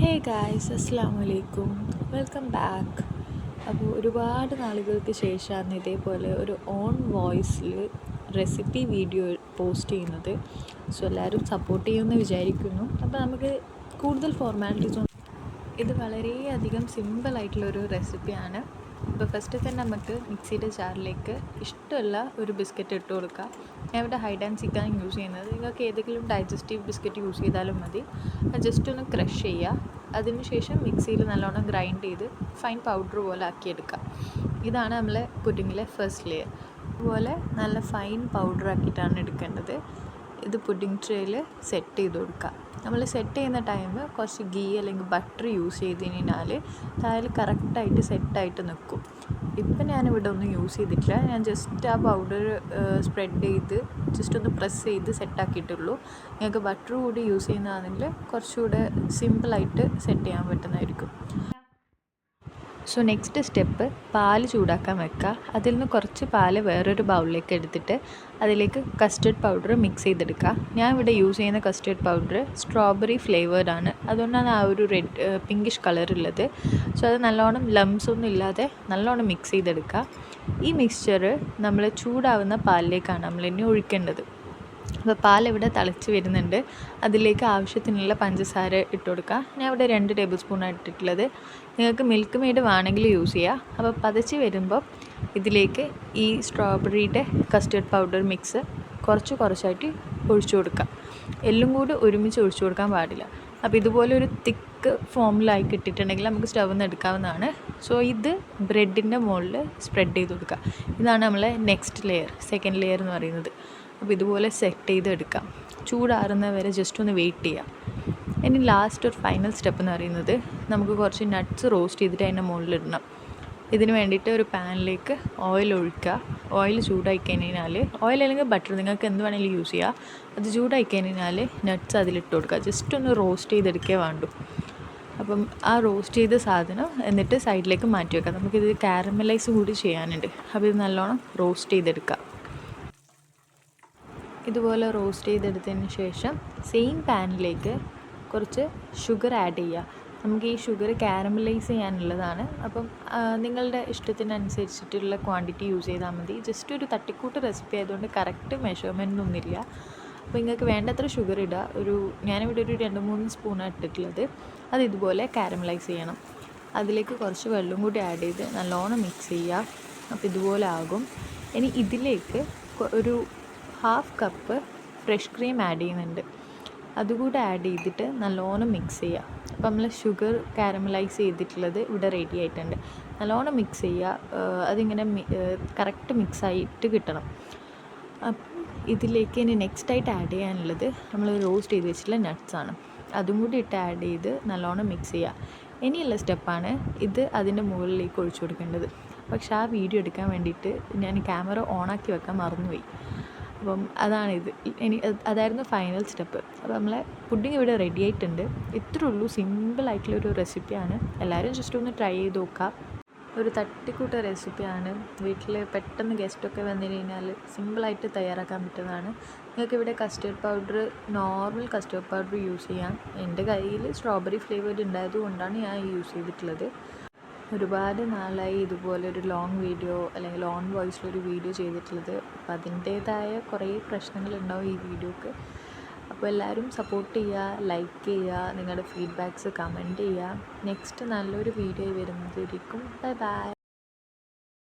Hey guys അസ്സാം വലൈക്കും welcome back അപ്പോൾ ഒരുപാട് നാളുകൾക്ക് ശേഷമാണ് ഇതേപോലെ ഒരു ഓൺ വോയിസിൽ റെസിപ്പി വീഡിയോ പോസ്റ്റ് ചെയ്യുന്നത്. സോ എല്ലാവരും സപ്പോർട്ട് ചെയ്യുമെന്ന് വിചാരിക്കുന്നു. അപ്പോൾ നമുക്ക് കൂടുതൽ ഫോർമാലിറ്റീസ് ഇത് വളരെയധികം സിമ്പിളായിട്ടുള്ളൊരു റെസിപ്പിയാണ് അപ്പോൾ ഫസ്റ്റ് തന്നെ നമുക്ക് മിക്സിയുടെ ജാറിലേക്ക് ഇഷ്ടമുള്ള ഒരു ബിസ്ക്കറ്റ് ഇട്ട് കൊടുക്കുക ഞാൻ ഇവിടെ ഹൈഡ് ആൻഡ് സീക്കാണ് യൂസ് ചെയ്യുന്നത്. നിങ്ങൾക്ക് ഏതെങ്കിലും ഡൈജസ്റ്റീവ് ബിസ്ക്കറ്റ് യൂസ് ചെയ്താലും മതി. ജസ്റ്റ് ഒന്ന് ക്രഷ് ചെയ്യുക. അതിനുശേഷം മിക്സിയിൽ നല്ലോണം ഗ്രൈൻഡ് ചെയ്ത് ഫൈൻ പൗഡർ പോലെ ആക്കിയെടുക്കുക. ഇതാണ് നമ്മളെ പുഡിങ്ങിലെ ഫസ്റ്റ് ലെയർ അതുപോലെ നല്ല ഫൈൻ പൗഡർ ആക്കിയിട്ടാണ് എടുക്കേണ്ടത്. ഇത് പുഡിംഗ് ട്രേയിൽ സെറ്റ് ചെയ്ത് കൊടുക്കുക. നമ്മൾ സെറ്റ് ചെയ്യുന്ന ടൈം കുറച്ച് ഗീ അല്ലെങ്കിൽ ബട്ടർ യൂസ് ചെയ്ത് കഴിഞ്ഞാൽ താഴെ കറക്റ്റായിട്ട് സെറ്റായിട്ട് നിൽക്കും. ഇപ്പം ഞാനിവിടെ ഒന്നും യൂസ് ചെയ്തിട്ടില്ല. ഞാൻ ജസ്റ്റ് ആ പൗഡർ സ്പ്രെഡ് ചെയ്ത് ജസ്റ്റ് ഒന്ന് പ്രസ് ചെയ്ത് സെറ്റാക്കിയിട്ടുള്ളൂ നിങ്ങൾക്ക് ബട്ടർ കൂടി യൂസ് ചെയ്യുന്നതാണെങ്കിൽ കുറച്ചുകൂടെ സിമ്പിളായിട്ട് സെറ്റ് ചെയ്യാൻ പറ്റുന്നതായിരിക്കും. സോ നെക്സ്റ്റ് സ്റ്റെപ്പ് പാൽ ചൂടാക്കാൻ വെക്കുക അതിൽ നിന്ന് കുറച്ച് പാൽ വേറൊരു ബൗളിലേക്ക് എടുത്തിട്ട് അതിലേക്ക് കസ്റ്റേർഡ് പൗഡർ മിക്സ് ചെയ്തെടുക്കുക ഞാൻ ഇവിടെ യൂസ് ചെയ്യുന്ന കസ്റ്റേർഡ് പൗഡർ സ്ട്രോബെറി ഫ്ലേവേർഡ് ആണ്. അതുകൊണ്ടാണ് ആ ഒരു റെഡ് പിങ്കിഷ് കളർ ഉള്ളത്. സോ അത് നല്ലോണം ലംസ് ഒന്നും ഇല്ലാതെ നല്ലോണം മിക്സ് ചെയ്തെടുക്കുക ഈ മിക്സ്ചർ നമ്മൾ ചൂടാവുന്ന പാലിലേക്കാണ് നമ്മൾ ഇനി ഒഴിക്കേണ്ടത്. അപ്പോൾ പാൽ ഇവിടെ തിളച്ച് വരുന്നുണ്ട്. അതിലേക്ക് ആവശ്യത്തിനുള്ള പഞ്ചസാര ഇട്ട് കൊടുക്കുക. ഞാൻ ഇവിടെ രണ്ട് ടേബിൾ സ്പൂണാണ് ഇട്ടിട്ടുള്ളത്. നിങ്ങൾക്ക് മിൽക്ക് മെയ്ഡ് വേണമെങ്കിൽ യൂസ് ചെയ്യുക അപ്പോൾ പതച്ച് വരുമ്പോൾ ഇതിലേക്ക് ഈ സ്ട്രോബെറിയുടെ കസ്റ്റേർഡ് പൗഡർ മിക്സ് കുറച്ച് കുറച്ചായിട്ട് ഒഴിച്ചു കൊടുക്കുക. എല്ലാം കൂടി ഒരുമിച്ച് ഒഴിച്ചു കൊടുക്കാൻ പാടില്ല. അപ്പോൾ ഇതുപോലെ ഒരു തിക്ക് ഫോമിലായി കിട്ടിയിട്ടുണ്ടെങ്കിൽ നമുക്ക് സ്റ്റവ് എടുക്കാവുന്നതാണ്. സോ ഇത് ബ്രെഡിന്റെ മുകളിൽ സ്പ്രെഡ് ചെയ്ത് കൊടുക്കുക. ഇതാണ് നമ്മളെ നെക്സ്റ്റ് ലെയർ സെക്കൻഡ് ലെയർ എന്ന് പറയുന്നത്. അപ്പോൾ ഇതുപോലെ സെറ്റ് ചെയ്തെടുക്കാം. ചൂടാറുന്ന വരെ ജസ്റ്റ് ഒന്ന് വെയിറ്റ് ചെയ്യാം. ഇനി ലാസ്റ്റ് ഒരു ഫൈനൽ സ്റ്റെപ്പ് എന്ന് പറയുന്നത് നമുക്ക് കുറച്ച് നട്ട്സ് റോസ്റ്റ് ചെയ്തിട്ട് അതിന്റെ മുകളിലിടണം ഇതിന് വേണ്ടിയിട്ട് ഒരു പാനിലേക്ക് ഓയിൽ ഒഴിക്കുക. ഓയിൽ ചൂടായി കഴിഞ്ഞാൽ ഓയിൽ അല്ലെങ്കിൽ ബട്ടർ നിങ്ങൾക്ക് എന്ത് വേണമെങ്കിലും യൂസ് ചെയ്യുക അത് ചൂടായി കഴിഞ്ഞാൽ നട്ട്സ് അതിലിട്ട് കൊടുക്കുക. ജസ്റ്റ് ഒന്ന് റോസ്റ്റ് ചെയ്തെടുക്കേ വേണ്ടു. അപ്പം ആ റോസ്റ്റ് ചെയ്ത സാധനം എന്നിട്ട് സൈഡിലേക്ക് മാറ്റി വെക്കാം. നമുക്കിത് കാരമലൈസ് കൂടി ചെയ്യാനുണ്ട്. അപ്പോൾ ഇത് നല്ലോണം റോസ്റ്റ് ചെയ്തെടുക്കുക ഇതുപോലെ റോസ്റ്റ് ചെയ്തെടുത്തതിന് ശേഷം സെയിം പാനിലേക്ക് കുറച്ച് ഷുഗർ ആഡ് ചെയ്യുക. നമുക്ക് ഈ ഷുഗർ കാരമലൈസ് ചെയ്യാനുള്ളതാണ്. അപ്പം നിങ്ങളുടെ ഇഷ്ടത്തിനനുസരിച്ചിട്ടുള്ള ക്വാണ്ടിറ്റി യൂസ് ചെയ്താൽ മതി. ജസ്റ്റ് ഒരു തട്ടിക്കൂട്ട് റെസിപ്പി ആയതുകൊണ്ട് കറക്റ്റ് മെഷർമെന്റ് ഒന്നുമില്ല അപ്പോൾ നിങ്ങൾക്ക് വേണ്ടത്ര ഷുഗർ ഇടുക. ഒരു ഞാനിവിടെ ഒരു രണ്ട് മൂന്ന് സ്പൂണാണ് ഇട്ടിട്ടുള്ളത്. അത് ഇതുപോലെ കാരമലൈസ് ചെയ്യണം. അതിലേക്ക് കുറച്ച് വെള്ളം കൂടി ആഡ് ചെയ്ത് നല്ലോണം മിക്സ് ചെയ്യുക. അപ്പോൾ ഇതുപോലെ ആകും. ഇനി ഇതിലേക്ക് ഒരു half cup fresh cream add ചെയ്യുന്നുണ്ട്. അതുകൂടെ ആഡ് ചെയ്തിട്ട് നല്ലോണം മിക്സ് ചെയ്യുക. അപ്പോൾ നമ്മൾ ഷുഗർ കാരമലൈസ് ചെയ്തിട്ടുള്ളത് ഇവിടെ റെഡി ആയിട്ടുണ്ട്. നല്ലോണം മിക്സ് ചെയ്യുക. അതിങ്ങനെ കറക്റ്റ് മിക്സ് ആയിട്ട് കിട്ടണം. അപ്പം ഇതിലേക്ക് ഇനി നെക്സ്റ്റ് ആയിട്ട് ആഡ് ചെയ്യാനുള്ളത് നമ്മൾ റോസ്റ്റ് ചെയ്ത് വെച്ചിട്ടുള്ള നട്ട്സാണ് അതും കൂടി ഇട്ട് ആഡ് ചെയ്ത് നല്ലോണം മിക്സ് ചെയ്യുക. ഇനിയുള്ള സ്റ്റെപ്പാണ് ഇത് അതിന്റെ മുകളിലേക്ക് ഒഴിച്ചു കൊടുക്കേണ്ടത്. പക്ഷേ ആ വീഡിയോ എടുക്കാൻ വേണ്ടിയിട്ട് ഞാൻ ക്യാമറ ഓണാക്കി വെക്കാൻ മറന്നുപോയി. അപ്പം അതാണിത്. ഇനി അതായിരുന്നു ഫൈനൽ സ്റ്റെപ്പ് അപ്പോൾ നമ്മളെ പുഡിങ് ഇവിടെ റെഡി ആയിട്ടുണ്ട്. ഇത്രേ ഉള്ളൂ. സിമ്പിളായിട്ടുള്ളൊരു റെസിപ്പിയാണ് എല്ലാവരും ജസ്റ്റ് ഒന്ന് ട്രൈ ചെയ്ത് നോക്കാം. ഒരു തട്ടിക്കൂട്ട റെസിപ്പിയാണ് വീട്ടിൽ പെട്ടെന്ന് ഗസ്റ്റൊക്കെ വന്നു കഴിഞ്ഞാൽ സിമ്പിളായിട്ട് തയ്യാറാക്കാൻ പറ്റുന്നതാണ്. നിങ്ങൾക്ക് ഇവിടെ custard powder normal custard powder use ചെയ്യാം. എന്റെ കയ്യിൽ സ്ട്രോബെറി ഫ്ലേവേർഡ് ഉണ്ടായതുകൊണ്ടാണ് ഞാൻ യൂസ് ചെയ്തിട്ടുള്ളത്. ഒരുപാട് നാളായി ഇതുപോലെ ഒരു ലോങ് വീഡിയോ അല്ലെങ്കിൽ ഓൺ വോയിസിലൊരു വീഡിയോ ചെയ്തിട്ടുള്ളത്. അപ്പോൾ അതിന്റേതായ കുറേ പ്രശ്നങ്ങളുണ്ടാവും ഈ വീഡിയോക്ക്. അപ്പോൾ എല്ലാവരും സപ്പോർട്ട് ചെയ്യുക ലൈക്ക് ചെയ്യുക നിങ്ങളുടെ ഫീഡ്ബാക്ക്സ് കമന്റ് ചെയ്യുക. നെക്സ്റ്റ് നല്ലൊരു വീഡിയോ വരുന്നതായിരിക്കും. Bye bye